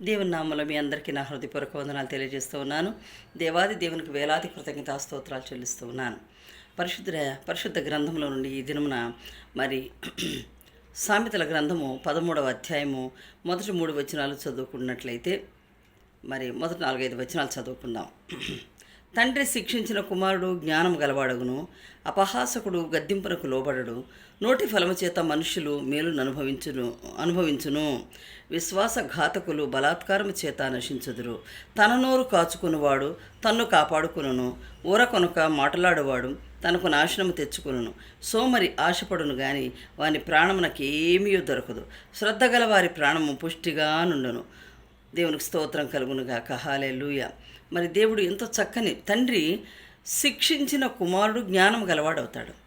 దేవుని నామలో మీ అందరికీ నా హృదయపూర్వక వందనాలు తెలియజేస్తూ ఉన్నాను. దేవాది దేవునికి వేలాది కృతజ్ఞతా స్తోత్రాలు చెల్లిస్తూ ఉన్నాను. పరిశుద్ధ పరిశుద్ధ గ్రంథంలో నుండి ఈ దినమున మరి సామెతల గ్రంథము పదమూడవ అధ్యాయము మొదటి మూడు వచనాలు చదువుకున్నట్లయితే మరి మొదటి నాలుగైదు వచనాలు చదువుకుందాం. తండ్రి శిక్షించిన కుమారుడు జ్ఞానం గలవాడగును అపహాసకుడు గద్దింపునకు లోబడడు నోటి ఫలము చేత మనుషులు మేలును అనుభవించును అనుభవించును. విశ్వాసఘాతకులు బలాత్కారము చేత నశించుదురు. తన నోరు కాచుకునివాడు తన్ను కాపాడుకును ఊర కొనుక మాటలాడువాడు తనకు నాశనము తెచ్చుకును సోమరి ఆశపడును గాని వాని ప్రాణమునకి ఏమీ దొరకదు. శ్రద్ధ గల వారి ప్రాణము పుష్టిగా నుండును. దేవునికి స్తోత్రం కలుగునుగా కహాలే లూయ మరి దేవుడు ఎంతో చక్కని తండ్రి శిక్షించిన కుమారుడు జ్ఞానం గలవాడవుతాడు.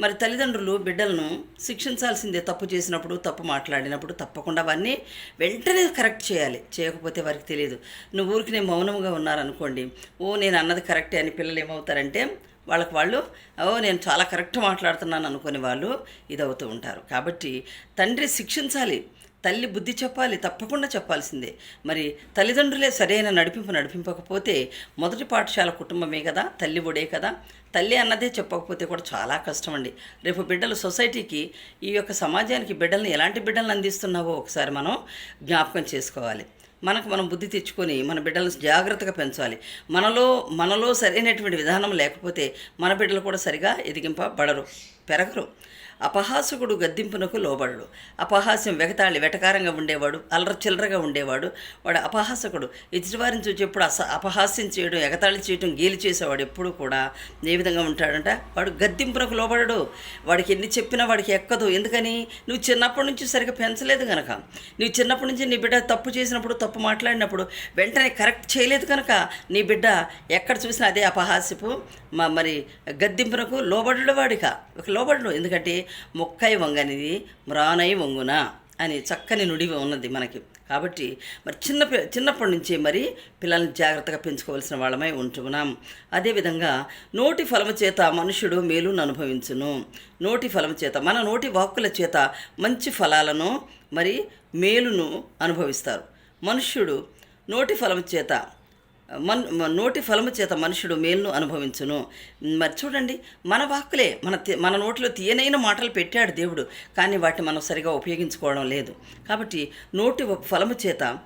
మరి తల్లిదండ్రులు బిడ్డలను శిక్షించాల్సిందే. తప్పు చేసినప్పుడు తప్పు మాట్లాడినప్పుడు తప్పకుండా అవన్నీ వెంటనే కరెక్ట్ చేయాలి. చేయకపోతే వారికి తెలియదు. నువ్వు ఊరికి నేను మౌనంగా ఉన్నారనుకోండి ఓ నేను అన్నది కరెక్టే అని పిల్లలు ఏమవుతారంటే వాళ్ళకి వాళ్ళు ఓ నేను చాలా కరెక్ట్ మాట్లాడుతున్నాను అనుకునే వాళ్ళు ఇదవుతూ ఉంటారు. కాబట్టి తండ్రి శిక్షించాలి. తల్లి బుద్ధి చెప్పాలి తప్పకుండా చెప్పాల్సిందే. మరి తల్లిదండ్రులే సరైన నడిపింపు నడిపింపకపోతే మొదటి పాఠశాల కుటుంబమే కదా తల్లి ఒడే కదా. తల్లి అన్నదే చెప్పకపోతే కూడా చాలా కష్టం అండి రేపు బిడ్డలు సొసైటీకి ఈ యొక్క సమాజానికి బిడ్డల్ని ఎలాంటి బిడ్డలను అందిస్తున్నావో ఒకసారి మనం జ్ఞాపకం చేసుకోవాలి. మనకు మనం బుద్ధి తెచ్చుకొని మన బిడ్డలను జాగ్రత్తగా పెంచాలి. మనలో మనలో సరైనటువంటి విధానం లేకపోతే మన బిడ్డలు కూడా సరిగా ఎదిగింపబడరు. పెరగరు. అపహాసకుడు గద్దింపునకు లోబడడు. అపహాస్యం వెగతాళి వెటకారంగా ఉండేవాడు అల్లర చిల్లరగా ఉండేవాడు. వాడు అపహాసకుడు. ఎదుటివారిని చూసి ఎప్పుడు అస అపహాస్యం చేయడం ఎగతాళి చేయడం గేలి చేసేవాడు ఎప్పుడు కూడా ఏ విధంగా ఉంటాడంట? వాడు గద్దింపునకు లోబడడు. వాడికి ఎన్ని చెప్పినా వాడికి ఎక్కదు. ఎందుకని? నువ్వు చిన్నప్పటి నుంచి సరిగ్గా పెంచలేదు కనుక నువ్వు చిన్నప్పటి నుంచి నీ బిడ్డ తప్పు చేసినప్పుడు తప్పు మాట్లాడినప్పుడు వెంటనే కరెక్ట్ చేయలేదు కనుక నీ బిడ్డ ఎక్కడ చూసినా అదే అపహాస్యపు. మరి గద్దింపునకు లోబడడు వాడిక. ఒక ఎందుకంటే మొక్కై వంగనిది మ్రానై వంగున అని చక్కని నుడి ఉన్నది మనకి. కాబట్టి మరి చిన్న చిన్నప్పటి నుంచే మరి పిల్లల్ని జాగ్రత్తగా పెంచుకోవాల్సిన వాళ్ళమై ఉంటున్నాం. అదేవిధంగా నోటి ఫలము చేత మనుషుడు మేలును అనుభవించును. నోటి ఫలము చేత మన నోటి వాక్కుల చేత మంచి ఫలాలను మరి మేలును అనుభవిస్తారు. మనుష్యుడు నోటి ఫలము చేత మన్ నోటి ఫలము చేత మనుషుడు మేలును అనుభవించును. మరి చూడండి మన వాక్కులే మన మన నోటిలో తీయనైన మాటలు పెట్టాడు దేవుడు కానీ వాటిని మనం సరిగా ఉపయోగించుకోవడం లేదు. కాబట్టి నోటి ఫలము చేత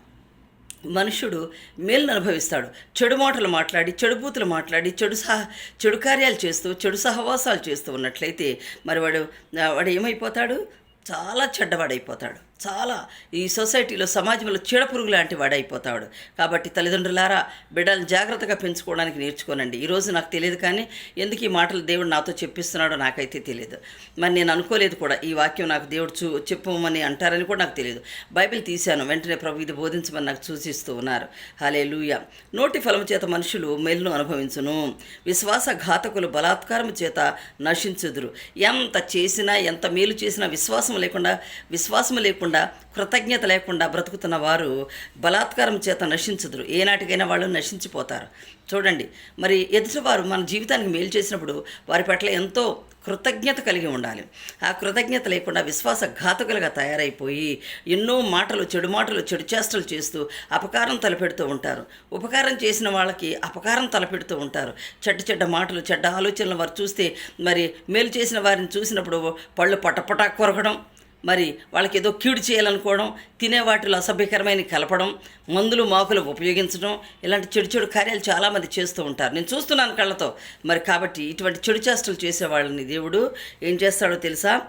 మనుషుడు మేలును అనుభవిస్తాడు. చెడు మాటలు మాట్లాడి చెడు బూతులు మాట్లాడి చెడు సహ చెడు కార్యాలు చేస్తూ చెడు సహవాసాలు చేస్తూ ఉన్నట్లయితే మరి వాడు వాడు ఏమైపోతాడు? చాలా చెడ్డవాడైపోతాడు. చాలా ఈ సొసైటీలో సమాజంలో చీడపురుగు లాంటి వాడైపోతాడు. కాబట్టి తల్లిదండ్రులారా బిడ్డలను జాగ్రత్తగా పెంచుకోవడానికి నేర్చుకోనండి. ఈరోజు నాకు తెలియదు కానీ ఎందుకు ఈ మాటలు దేవుడు నాతో చెప్పిస్తున్నాడో నాకైతే తెలియదు. మరి నేను అనుకోలేదు కూడా ఈ వాక్యం నాకు దేవుడు చూ చెప్పమని అంటారని కూడా నాకు తెలియదు. బైబిల్ తీశాను వెంటనే ప్రభు ఇది బోధించమని నాకు సూచిస్తూ ఉన్నారు. హలే లూయ నోటి ఫలము చేత మనుషులు మేలును అనుభవించును. విశ్వాస ఘాతకులు బలాత్కారం చేత నశించుదురు. ఎంత చేసినా ఎంత మేలు చేసినా విశ్వాసం లేకుండా విశ్వాసం లేకుండా లేకుండా కృతజ్ఞత లేకుండా బ్రతుకుతున్న వారు బలాత్కారం చేత నశించదురు. ఏనాటికైనా వాళ్ళు నశించిపోతారు. చూడండి మరి ఎదుటివారు మన జీవితానికి మేలు చేసినప్పుడు వారి పట్ల ఎంతో కృతజ్ఞత కలిగి ఉండాలి. ఆ కృతజ్ఞత లేకుండా విశ్వాస ఘాతకులుగా తయారైపోయి ఎన్నో మాటలు చెడు మాటలు చెడు చేష్టలు చేస్తూ అపకారం తలపెడుతూ ఉంటారు. ఉపకారం చేసిన వాళ్ళకి అపకారం తలపెడుతూ ఉంటారు. చెడ్డ చెడ్డ మాటలు చెడ్డ ఆలోచనలు వారు చూస్తే మరి మేలు చేసిన వారిని చూసినప్పుడు పళ్ళు పటపటా కొరకడం మరి వాళ్ళకి ఏదో కీడు చేయాలనుకోవడం తినే వాటిలో అసభ్యకరమైన కలపడం మందులు మాకులు ఉపయోగించడం ఇలాంటి చెడు చెడు కార్యాలు చాలామంది చేస్తూ ఉంటారు. నేను చూస్తున్నాను కళ్ళతో. మరి కాబట్టి ఇటువంటి చెడు చేష్టలు చేసే వాళ్ళని దేవుడు ఏం చేస్తాడో తెలుసా?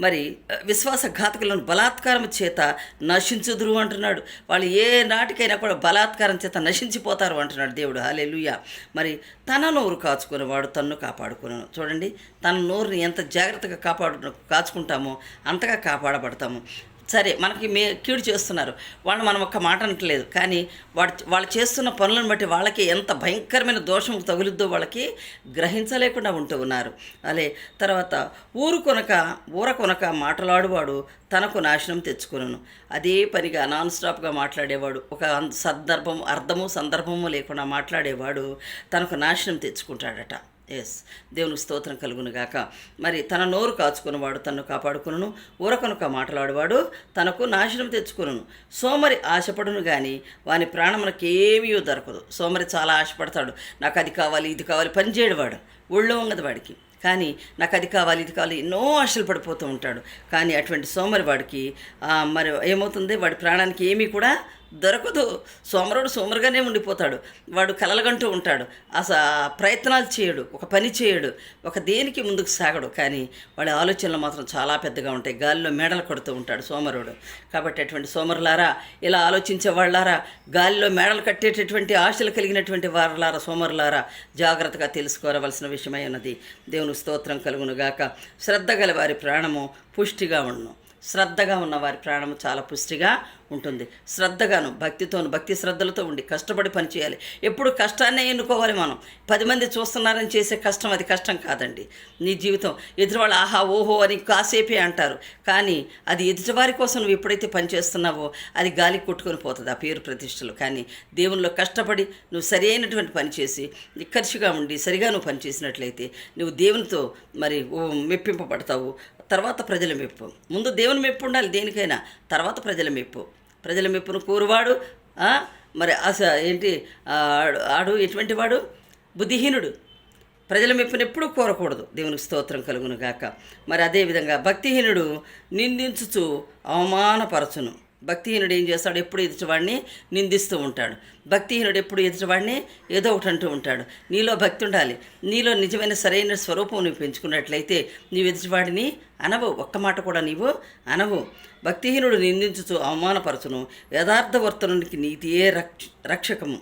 మరి విశ్వాసఘాతకులను బలాత్కారం చేత నశించుదురు అంటున్నాడు. వాళ్ళు ఏ నాటికైనా కూడా బలాత్కారం చేత నశించిపోతారు అంటున్నాడు దేవుడు. హాలెలుయ మరి తన నోరు కాచుకునేవాడు తన్ను కాపాడుకున్నాను చూడండి తన నోరుని ఎంత జాగ్రత్తగా కాపాడు కాచుకుంటామో అంతగా కాపాడబడతాము. సరే మనకి మే కీడు చేస్తున్నారు. వాళ్ళు మనం ఒక్క మాట అనట్లేదు. కానీ వాడు వాళ్ళు చేస్తున్న పనులను బట్టి వాళ్ళకి ఎంత భయంకరమైన దోషం తగులుద్దో వాళ్ళకి గ్రహించలేకుండా ఉంటూ ఉన్నారు. అలే తర్వాత ఊరు కొనక ఊర కొనక మాటలాడువాడు తనకు నాశనం తెచ్చుకున్నాను అదే పనిగా నాన్ స్టాప్గా మాట్లాడేవాడు ఒక సందర్భం అర్థము సందర్భము లేకుండా మాట్లాడేవాడు తనకు నాశనం తెచ్చుకుంటాడట. ఎస్ దేవుని స్తోత్రం కలుగును గాక. మరి తన నోరు కాచుకున్నవాడు తన్ను కాపాడుకును ఊరకనుక మాట్లాడువాడు తనకు నాశనం తెచ్చుకును సోమరి ఆశపడును కానీ వాని ప్రాణం ఏమీ దొరకదు. సోమరి చాలా ఆశపడతాడు. నాకు అది కావాలి ఇది కావాలి పని చేయడువాడు. ఒళ్ళో ఉన్నది వాడికి. కానీ నాకు అది కావాలి ఇది కావాలి ఎన్నో ఆశలు పడిపోతూ ఉంటాడు. కానీ అటువంటి సోమరి వాడికి మరి ఏమవుతుంది? వాడి ప్రాణానికి ఏమీ కూడా దొరకదు. సోమరుడు సోమరుగానే ఉండిపోతాడు. వాడు కలలుగంటూ ఉంటాడు. అసలు ప్రయత్నాలు చేయడు. ఒక పని చేయడు. ఒక దేనికి ముందుకు సాగడు. కానీ వాడి ఆలోచనలు మాత్రం చాలా పెద్దగా ఉంటాయి. గాలిలో మేడలు కొడుతూ ఉంటాడు సోమరుడు. కాబట్టి అటువంటి సోమరులారా ఇలా ఆలోచించే వాళ్ళారా గాలిలో మేడలు కట్టేటటువంటి ఆశలు కలిగినటువంటి వారులారా సోమరులారా జాగ్రత్తగా తెలుసుకోవలసిన విషయమై ఉన్నది. దేవుని స్తోత్రం కలుగునుగాక శ్రద్ధ గల వారి ప్రాణము పుష్టిగా ఉండును. శ్రద్ధగా ఉన్న వారి ప్రాణము చాలా పుష్టిగా ఉంటుంది. శ్రద్ధగాను భక్తితోను భక్తి శ్రద్ధలతో ఉండి కష్టపడి పనిచేయాలి ఎప్పుడు కష్టాన్నే ఎన్నుకోవాలి మనం. పది మంది చూస్తున్నారని చేసే కష్టం అది కష్టం కాదండి. నీ జీవితం ఎదురువాళ్ళు ఆహా ఓహో అని కాసేపే అంటారు. కానీ అది ఎదుటివారి కోసం నువ్వు ఎప్పుడైతే పనిచేస్తున్నావో అది గాలి కొట్టుకొని పోతుంది ఆ పేరు ప్రతిష్టలు. కానీ దేవునిలో కష్టపడి నువ్వు సరి అయినటువంటి పని చేసి నిక్కర్షిగా ఉండి సరిగా నువ్వు పనిచేసినట్లయితే నువ్వు దేవునితో మరి ఓ మెప్పింపబడతావు. తర్వాత ప్రజల మెప్పు. ముందు దేవుని మెప్పు ఉండాలి దేనికైనా. తర్వాత ప్రజల మెప్పు. ప్రజల మెప్పును కోరువాడు మరి అస ఏంటి ఆడు- ఆడు ఎటువంటి వాడు? బుద్ధిహీనుడు. ప్రజల మెప్పును ఎప్పుడూ కోరకూడదు. దేవునికి స్తోత్రం కలుగును గాక. మరి అదేవిధంగా భక్తిహీనుడు నిందించుచు అవమానపరచును. భక్తిహీనుడు ఏం చేస్తాడు? ఎప్పుడు ఎదుటివాడిని నిందిస్తూ ఉంటాడు. భక్తిహీనుడు ఎప్పుడు ఎదుటివాడిని ఏదో ఒకటి అంటూ ఉంటాడు. నీలో భక్తి ఉండాలి. నీలో నిజమైన సరైన స్వరూపం నువ్వు పెంచుకున్నట్లయితే నీవు ఎదుటివాడిని అనవు. ఒక్క మాట కూడా నీవు అనవు. భక్తిహీనుడు నిందించుతూ అవమానపరచును. యథార్థవర్తనునికి నీతియే రక్ష రక్షకము.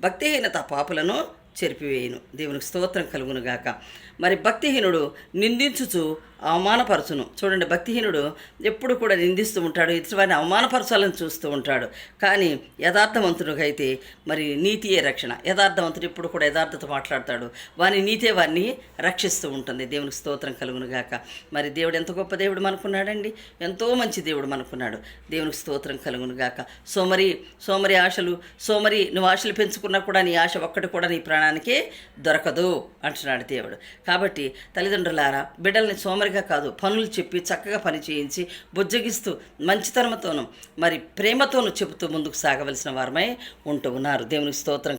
భక్తిహీనత పాపులను చెరిపివేయును. దేవునికి స్తోత్రం కలుగును గాక మరి భక్తిహీనుడు నిందించుచు అవమానపరచును. చూడండి భక్తిహీనుడు ఎప్పుడు కూడా నిందిస్తూ ఉంటాడు ఇతరువారిని అవమానపరచాలని చూస్తూ ఉంటాడు. కానీ యథార్థవంతుడికైతే మరి నీతియే రక్షణ. యథార్థవంతుడు ఎప్పుడు కూడా యథార్థత మాట్లాడతాడు. వాని నీతే వారిని రక్షిస్తూ ఉంటుంది. దేవునికి స్తోత్రం కలుగును గాక. మరి దేవుడు ఎంత గొప్ప దేవుడు మనకున్నాడండి? ఎంతో మంచి దేవుడు మనకున్నాడు. దేవునికి స్తోత్రం కలుగును గాక. సోమరి సోమరి ఆశలు సోమరి నువ్వు ఆశలు పెంచుకున్నా కూడా నీ ఆశ ఒక్కటి కూడా నీ ప్రాణానికే దొరకదు అంటున్నాడు దేవుడు. కాబట్టి తల్లిదండ్రులారా బిడ్డల్ని సోమరి తొందరగా కాదు. పనులు చెప్పి చక్కగా పని చేయించి బుజ్జగిస్తూ మంచితనంతోనూ మరి ప్రేమతోనూ చెబుతూ ముందుకు సాగవలసిన వారమై ఉంటూ ఉన్నారు. దేవునికి స్తోత్రం.